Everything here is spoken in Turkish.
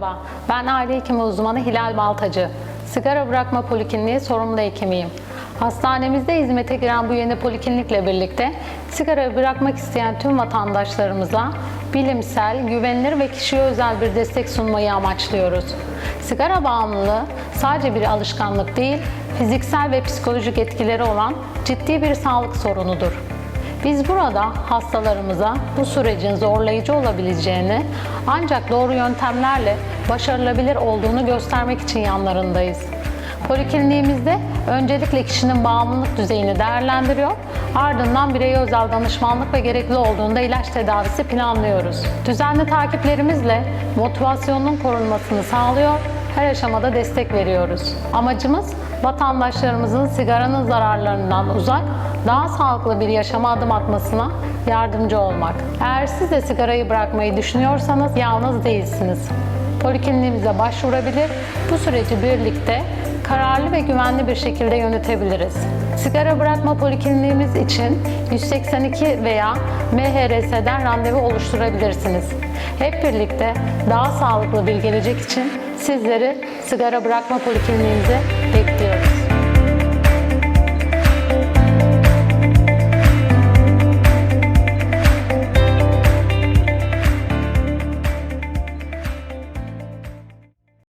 Merhaba, ben aile hekimi uzmanı Hilal Baltacı. Sigara bırakma polikliniği sorumlu hekimiyim. Hastanemizde hizmete giren bu yeni poliklinikle birlikte sigara bırakmak isteyen tüm vatandaşlarımıza bilimsel, güvenilir ve kişiye özel bir destek sunmayı amaçlıyoruz. Sigara bağımlılığı sadece bir alışkanlık değil, fiziksel ve psikolojik etkileri olan ciddi bir sağlık sorunudur. Biz burada hastalarımıza bu sürecin zorlayıcı olabileceğini ancak doğru yöntemlerle başarılabilir olduğunu göstermek için yanlarındayız. Polikliniğimizde öncelikle kişinin bağımlılık düzeyini değerlendiriyor, ardından bireye özel danışmanlık ve gerekli olduğunda ilaç tedavisi planlıyoruz. Düzenli takiplerimizle motivasyonun korunmasını sağlıyor, her aşamada destek veriyoruz. Amacımız vatandaşlarımızın sigaranın zararlarından uzak, daha sağlıklı bir yaşama adım atmasına yardımcı olmak. Eğer siz de sigarayı bırakmayı düşünüyorsanız yalnız değilsiniz. Polikliniğimize başvurabilir, bu süreci birlikte kararlı ve güvenli bir şekilde yönetebiliriz. Sigara bırakma polikliniğimiz için 182 veya MHRS'den randevu oluşturabilirsiniz. Hep birlikte daha sağlıklı bir gelecek için sizleri sigara bırakma polikliniğimize